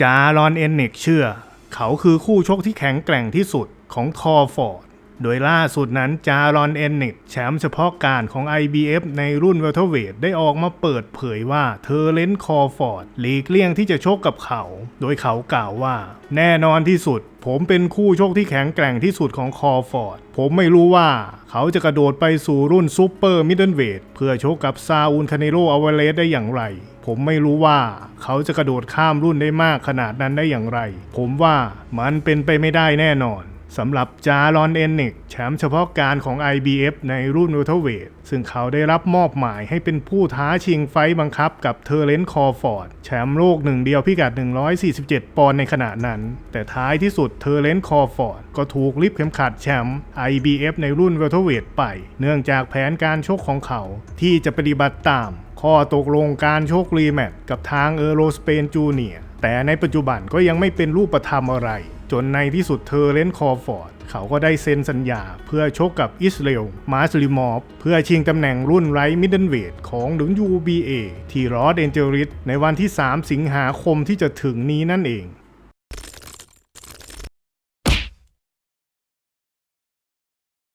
จารอนเอนเนกเชื่อ เขาคือคู่ชกที่แข็งแกร่งที่สุดของทอฟอร์ด โดยล่าสุดนั้นจารอนเอนเนกแชมป์เฉพาะการของ IBF ในรุ่นเวลเทอร์เวทได้ออกมาเปิดเผยว่าเธอเลนคอฟอร์ดหลีกเลี่ยงที่จะชกกับเขา โดยเขากล่าวว่า แน่นอนที่สุด ผมเป็นคู่ชกที่แข็งแกร่งที่สุดของคอฟอร์ด ผมไม่รู้ว่าเขาจะกระโดดไปสู่รุ่นซูเปอร์มิดเดิลเวทเพื่อชกกับซาอูลคาเนโรอเวเลสได้อย่างไร ผมไม่รู้ว่าเขาจะกระโดดข้ามรุ่นได้มากขนาดนั้นได้อย่างไร ผมว่ามันเป็นไปไม่ได้แน่นอน สำหรับจารอนเอนนิกแชมป์เฉพาะการของ IBF ในรุ่นเวลเทอร์เวทซึ่งเขาได้รับมอบหมายให้เป็นผู้ท้าชิงไฟต์บังคับกับเทอร์เรนต์คอฟอร์ด แชมป์โลกหนึ่งเดียวพิกัด 147 ปอนด์ในขณะนั้น แต่ท้ายที่สุดเทอร์เรนต์คอฟอร์ด ก็ถูกลิฟเข็มขัดแชมป์ IBF ในรุ่นเวลเทอร์เวทไป เนื่องจากแผนการชกของเขาที่จะปฏิบัติตาม ข้อตกลงการชกรีแมตช์กับทางเออโรสเปนจูเนีย แต่ในปัจจุบันก็ยังไม่เป็นรูปธรรมอะไร จนในที่สุดเธอเลนคอฟอร์ด เขาก็ได้เซ็นสัญญาเพื่อชกกับอิสราเอลมาสลิมอฟเพื่อชิงตำแหน่งรุ่นไรมิดเดิลเวทของ WBA ที่รอสเอนเจริสในวันที่ 3 สิงหาคมที่จะถึงนี้นั่นเอง